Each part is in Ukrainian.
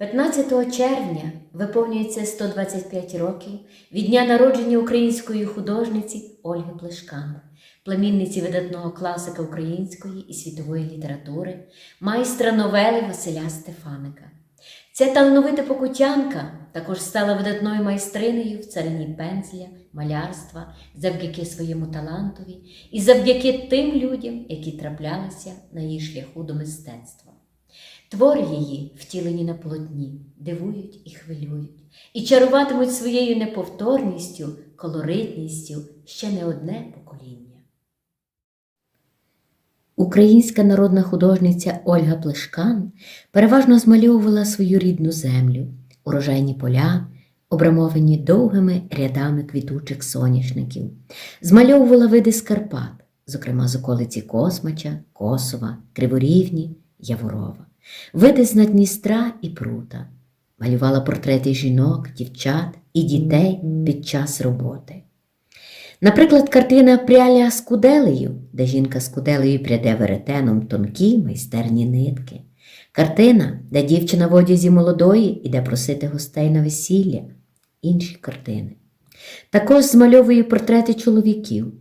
15 червня виповнюється 125 років від дня народження української художниці Ольги Плешкан, племінниці видатного класика української і світової літератури, майстра новели Василя Стефаника. Ця талановита покутянка також стала видатною майстринею в царині пензля, малярства завдяки своєму талантові і завдяки тим людям, які траплялися на її шляху до мистецтва. Твори її, втілені на полотні, дивують і хвилюють, і чаруватимуть своєю неповторністю, колоритністю ще не одне покоління. Українська народна художниця Ольга Плешкан переважно змальовувала свою рідну землю, урожайні поля, обрамовані довгими рядами квітучих соняшників, змальовувала види з Карпат, зокрема з околиці Космача, Косова, Криворівні, Яворова, види з Надністра і Прута, малювала портрети жінок, дівчат і дітей під час роботи. Наприклад, картина Пряля з куделею, де жінка з куделею пряде веретеном тонкі майстерні нитки. Картина, де дівчина в одязі молодої іде просити гостей на весілля, інші картини. Також змальовує портрети чоловіків,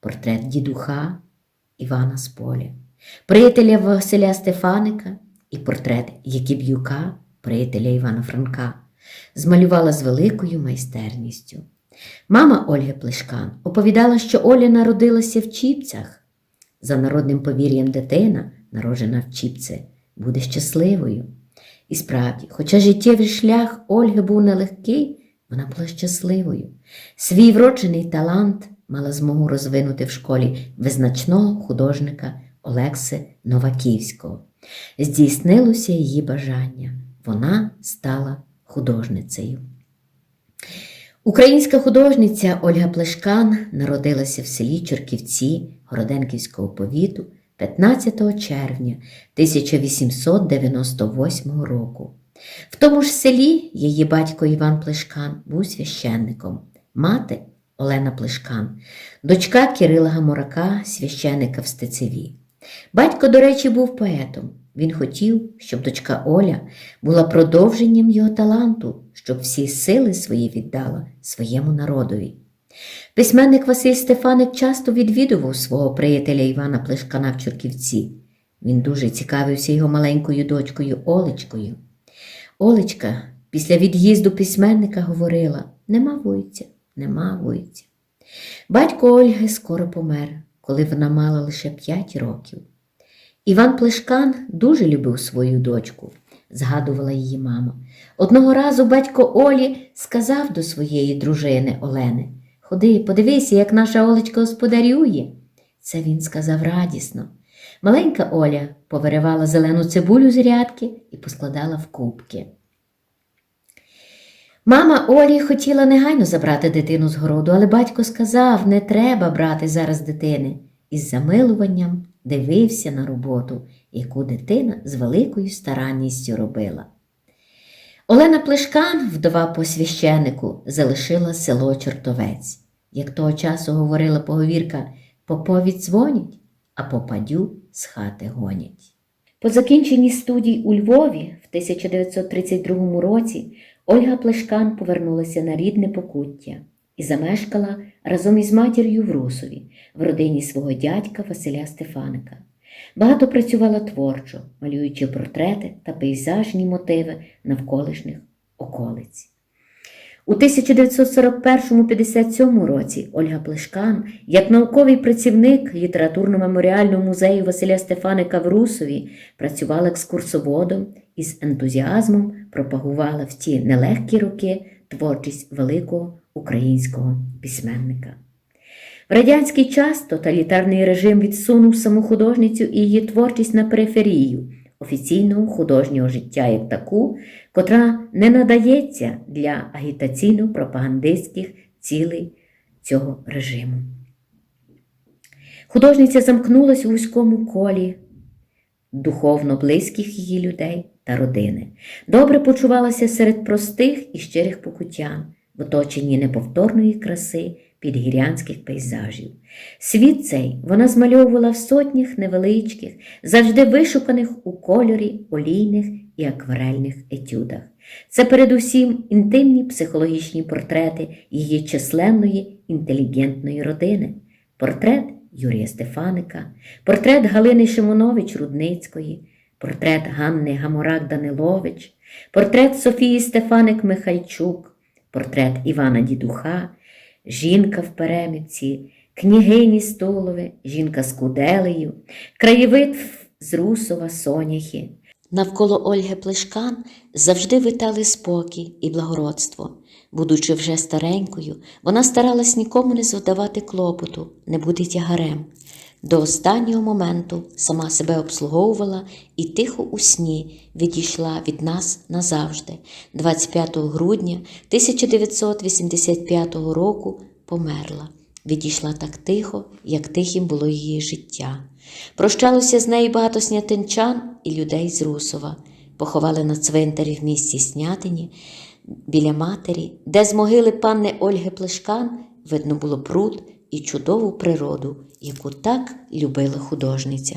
портрет дідуха Івана з поля, приятеля Василя Стефаника і портрет Якиб'юка, приятеля Івана Франка, змалювала з великою майстерністю. Мама Ольги Плешкан оповідала, що Оля народилася в Чіпцях. За народним повір'ям дитина, народжена в Чіпці, буде щасливою. І справді, хоча життєвий шлях Ольги був нелегкий, вона була щасливою. Свій вроджений талант мала змогу розвинути в школі визначного художника Олекси Новаківського. Здійснилося її бажання. Вона стала художницею. Українська художниця Ольга Плешкан народилася в селі Чорківці Городенківського повіту 15 червня 1898 року. В тому ж селі її батько Іван Плешкан був священником, мати Олена Плешкан, дочка Кирила Гаморака, священника в Стецеві. Батько, до речі, був поетом. Він хотів, щоб дочка Оля була продовженням його таланту, щоб всі сили свої віддала своєму народові. Письменник Василь Стефаник часто відвідував свого приятеля Івана Плешкана в Чорківці. Він дуже цікавився його маленькою дочкою Олечкою. Олечка після від'їзду письменника говорила нема вуйця, нема вуйця. Батько Ольги скоро помер, коли вона мала лише п'ять років. Іван Плешкан дуже любив свою дочку, згадувала її мама. Одного разу батько Олі сказав до своєї дружини Олени Ходи, подивися, як наша Олечка господарює. Це він сказав радісно. Маленька Оля повиривала зелену цибулю з рядки і поскладала в кубки. Мама Олі хотіла негайно забрати дитину з городу, але батько сказав, не треба брати зараз дитини. Із замилуванням дивився на роботу, яку дитина з великою старанністю робила. Олена Плешкан, вдова по священику, залишила село Чортовець. Як того часу говорила поговірка, попові дзвонять, а попадю з хати гонять. По закінченні студій у Львові в 1932 році Ольга Плешкан повернулася на рідне покуття і замешкала разом із матір'ю в Русові, в родині свого дядька Василя Стефаника. Багато працювала творчо, малюючи портрети та пейзажні мотиви навколишніх околиць. У 1941-57 році Ольга Плешкан, як науковий працівник літературно-меморіального музею Василя Стефаника в Русові, працювала екскурсоводом і з ентузіазмом пропагувала в ті нелегкі роки творчість великого українського письменника. В радянський час тоталітарний режим відсунув саму художницю і її творчість на периферію офіційного художнього життя як таку, котра не надається для агітаційно-пропагандистських цілей цього режиму. Художниця замкнулась у вузькому колі духовно близьких її людей та родини. Добре почувалася серед простих і щирих покутян, в оточенні неповторної краси, підгірянських пейзажів. Світ цей вона змальовувала в сотнях невеличких, завжди вишуканих у кольорі олійних і акварельних етюдах. Це передусім інтимні психологічні портрети її численної інтелігентної родини, портрет Юрія Стефаника, портрет Галини Шимонович Рудницької, портрет Ганни Гаморак Данилович, портрет Софії Стефаник Михальчук, портрет Івана Дідуха, жінка в переміці, княгині Столове, жінка з куделею, краєвид з Русова, Соняхи. Навколо Ольги Плешкан завжди витали спокій і благородство. Будучи вже старенькою, вона старалась нікому не завдавати клопоту, не бути тягарем. До останнього моменту сама себе обслуговувала і тихо у сні відійшла від нас назавжди. 25 грудня 1985 року померла. Відійшла так тихо, як тихим було її життя. Прощалося з нею багато снятинчан і людей з Русова. Поховали на цвинтарі в місті Снятині біля матері, де з могили панни Ольги Плешкан видно було пруд і чудову природу, яку так любила художниця.